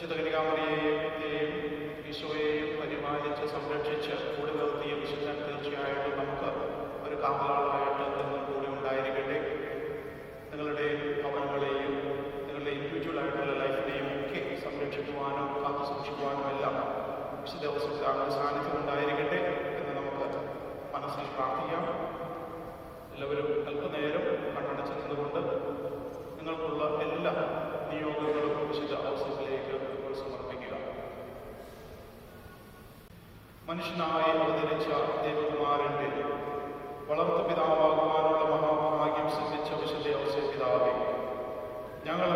പരിശുദ്ധ കനികാമറിയെയും ഈശോയെയും പരിപാലിച്ച് സംരക്ഷിച്ച് കൂടി നിർത്തിയ വിശുദ്ധൻ തീർച്ചയായിട്ടും നമുക്ക് ഒരു കാവലാളായിട്ട് എന്നും കൂടി ഉണ്ടായിരിക്കട്ടെ. നിങ്ങളുടെ ഭവനങ്ങളെയും നിങ്ങളുടെ ഇൻഡിവിജ്വൽ ആയിട്ടുള്ള ലൈഫിനെയും ഒക്കെ സംരക്ഷിക്കുവാനും കാത്തു സൂക്ഷിക്കുവാനും എല്ലാം വിശുദ്ധ ഒരു സാന്നിധ്യം ഉണ്ടായിരിക്കട്ടെ എന്ന് നമുക്ക് മനസ്സിൽ പ്രാർത്ഥിക്കാം. എല്ലാവരും അല്പനേരം കണ്ണടച്ച് നിന്നുകൊണ്ട് നിങ്ങൾക്കുള്ള എല്ലാ നിയോഗങ്ങളും വിശുദ്ധ അവസരത്തിലേക്ക് മനുഷ്യനായി അവതരിച്ച ദേവകുമാരന്റെ വളർത്തു പിതാവാകുവാനുള്ള മഹാഭാഗ്യം സിദ്ധിച്ച വിശുദ്ധ അവസര പിതാവെ ഞങ്ങൾ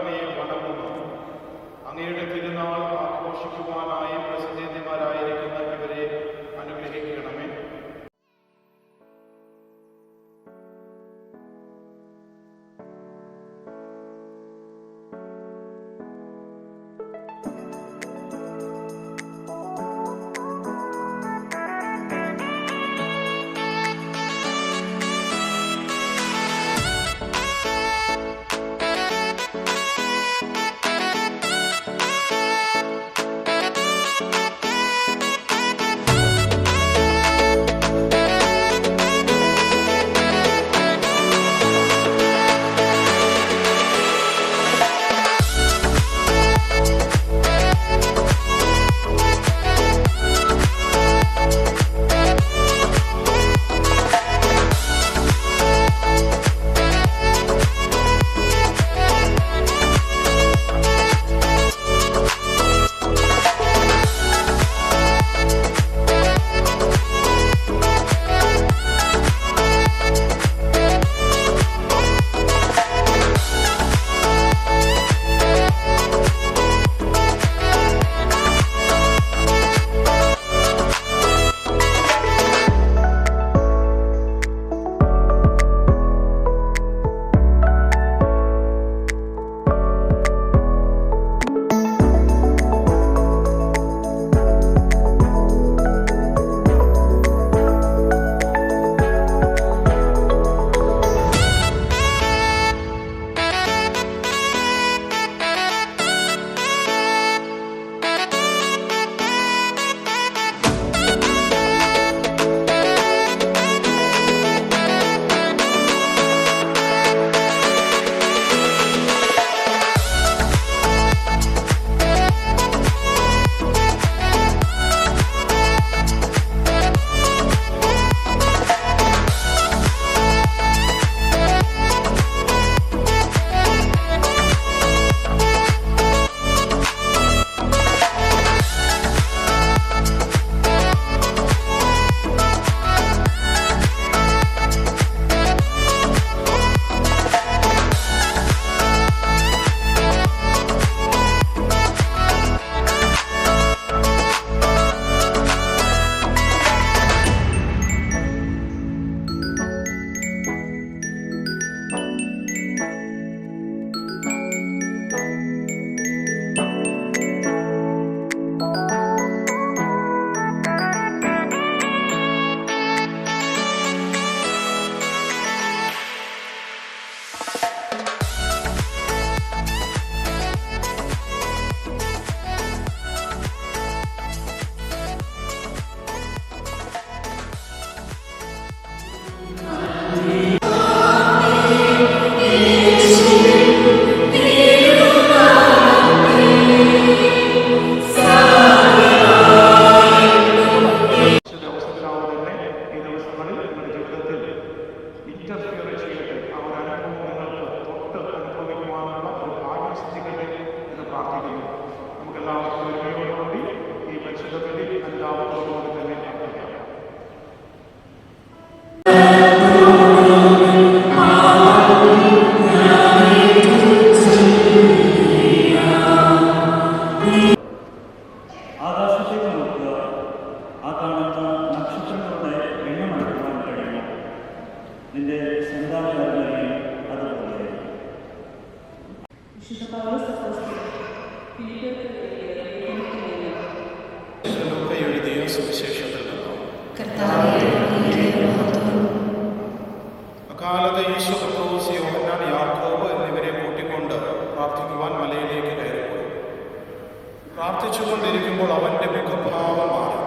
പ്രാർത്ഥിച്ചുകൊണ്ടിരിക്കുമ്പോൾ അവന്റെ മുഖഭാവം മാറി.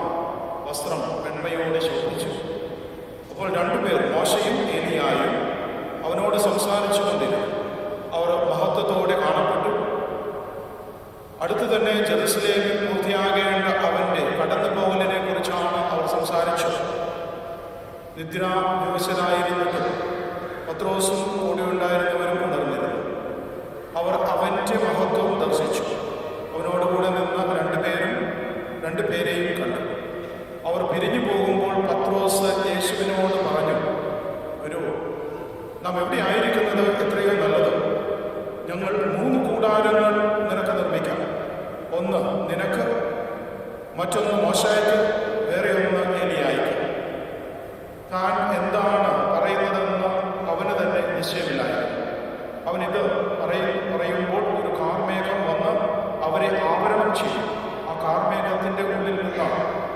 വസ്ത്രം വെണ്മയോടെ ശോഭിച്ചു അപ്പോൾ രണ്ടുപേർ മോശയും ഏലിയായും അവനോട് സംസാരിച്ചു കൊണ്ടിരുന്നു. അവർ മഹത്വത്തോടെ കാണപ്പെട്ടു. അടുത്തു തന്നെ ജെറുസലേമിൽ പൂർത്തിയാകേണ്ട അവന്റെ കടന്നുപോകലിനെ കുറിച്ചാണ് അവർ സംസാരിച്ചത്. നിദ്രാവിവശരായിരുന്നിട്ടും ഒന്ന് നിനക്ക് മറ്റൊന്ന് മോശായിക്ക് വേറെ ഒന്ന് എലിയായിക്ക് താൻ എന്താണ് പറയുന്നതെന്ന് അവന് തന്നെ നിശ്ചയമില്ലായിരുന്നു. അവൻ ഇത് പറയും പറയുമ്പോൾ ഒരു കാർമേഘം വന്ന് അവരെ ആവരണം ചെയ്യും ആ കാർമേഘത്തിന്റെ ഉള്ളിൽ നിന്ന്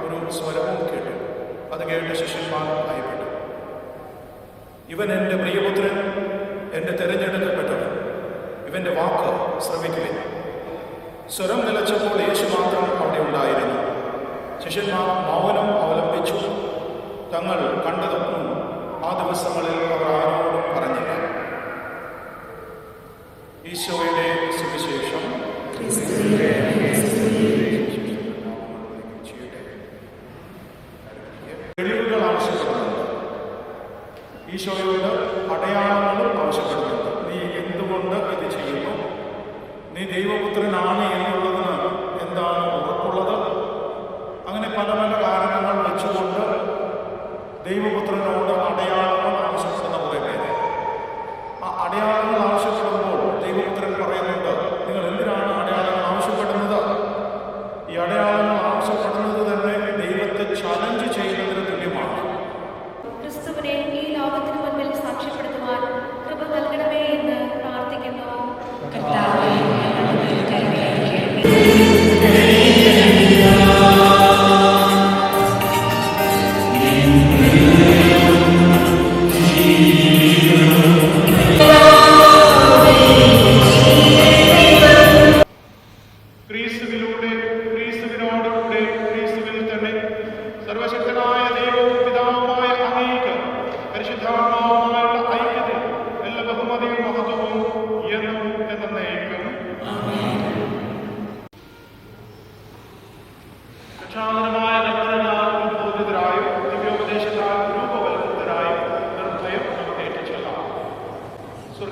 ഒരു സ്വരവും കേട്ടു. അത് കേട്ട് ശിഷ്യന്മാർ ഭയപ്പെട്ടു ഇവൻ എന്റെ പ്രിയപുത്രൻ എന്റെ തിരഞ്ഞെടുക്കപ്പെട്ടവൻ. ഇവന്റെ വാക്ക് ശ്രമിക്കുവിൻ സ്വരം നിലച്ചപ്പോൾ യേശു മാത്രം അവിടെ ഉണ്ടായിരുന്നു. ശിഷ്യന്മാർ മൗനം അവലംബിച്ചു. തങ്ങൾ കണ്ടതൊന്നും ആ ദിവസങ്ങളിൽ അവർ ആരോടും പറഞ്ഞില്ല. ഈശോയുടെ സുവിശേഷം. തെളിവുകൾ ഈശോയോട് ദൈവപുത്രനോട്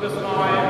this time.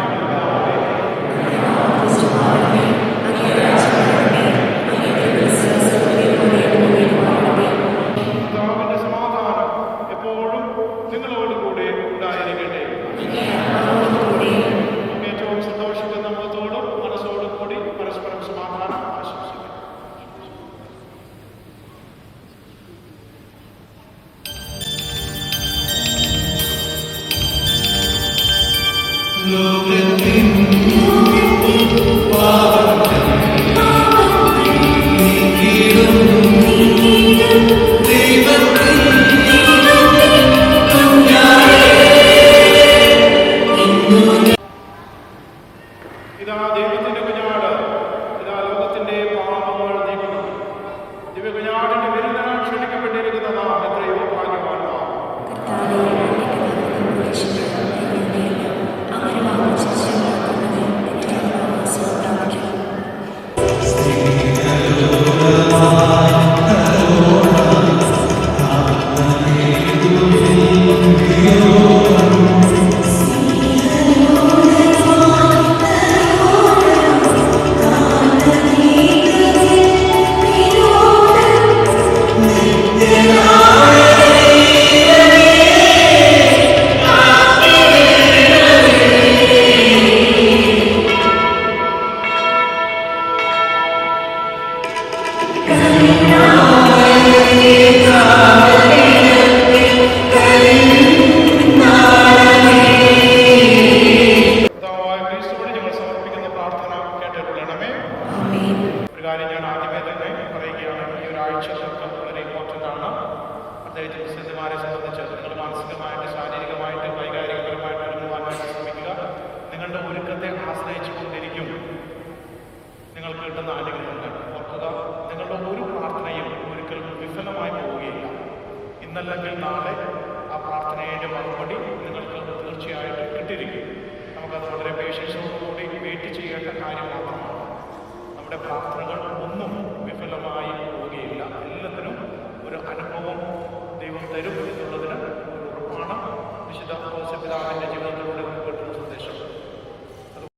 ഒരു കാര്യം ഞാൻ ആദ്യമേ തന്നെ പറയുകയാണ്. ഈ ഒരാഴ്ച തർക്കം വളരെ ഇമ്പോർട്ടന്റ് ആണ്. പ്രത്യേകിച്ച് മുസ്ലിംമാരെ സംബന്ധിച്ച് നിങ്ങൾ മാനസികമായിട്ട് ശാരീരികമായിട്ട് വൈകാരികപരമായിട്ട് ഒരുങ്ങുവാനായിട്ട് ശ്രമിക്കുക. നിങ്ങളുടെ ഒരുക്കത്തെ ആശ്രയിച്ചു കൊണ്ടിരിക്കും നിങ്ങൾക്ക് കിട്ടുന്ന ആനുകൂല്യങ്ങൾ ഓർക്കുക നിങ്ങളുടെ ഒരു പ്രാർത്ഥനയും ഒരിക്കൽ വിഫലമായി പോവുകയില്ല. ഇന്നല്ലെങ്കിൽ നാളെ ആ പ്രാർത്ഥനയുടെ മറുപടി നിങ്ങൾക്ക് തീർച്ചയായിട്ടും കിട്ടിയിരിക്കും. നമുക്കത് വളരെ പേഷ്യൻസോടുകൂടി വെയിറ്റ് ചെയ്യേണ്ട കാര്യം മാത്രമാണ്. നമ്മുടെ പ്രാർത്ഥനകൾ ഒന്നും വിഫലമായി പോവുകയില്ല. എല്ലാത്തിനും ഒരു അനുഭവം ദൈവം തരും എന്നുള്ളതിന് ഉറപ്പാണ്. വിശുദ്ധ ജീവിതത്തിലൂടെ നമുക്ക് കിട്ടുന്ന സന്ദേശം.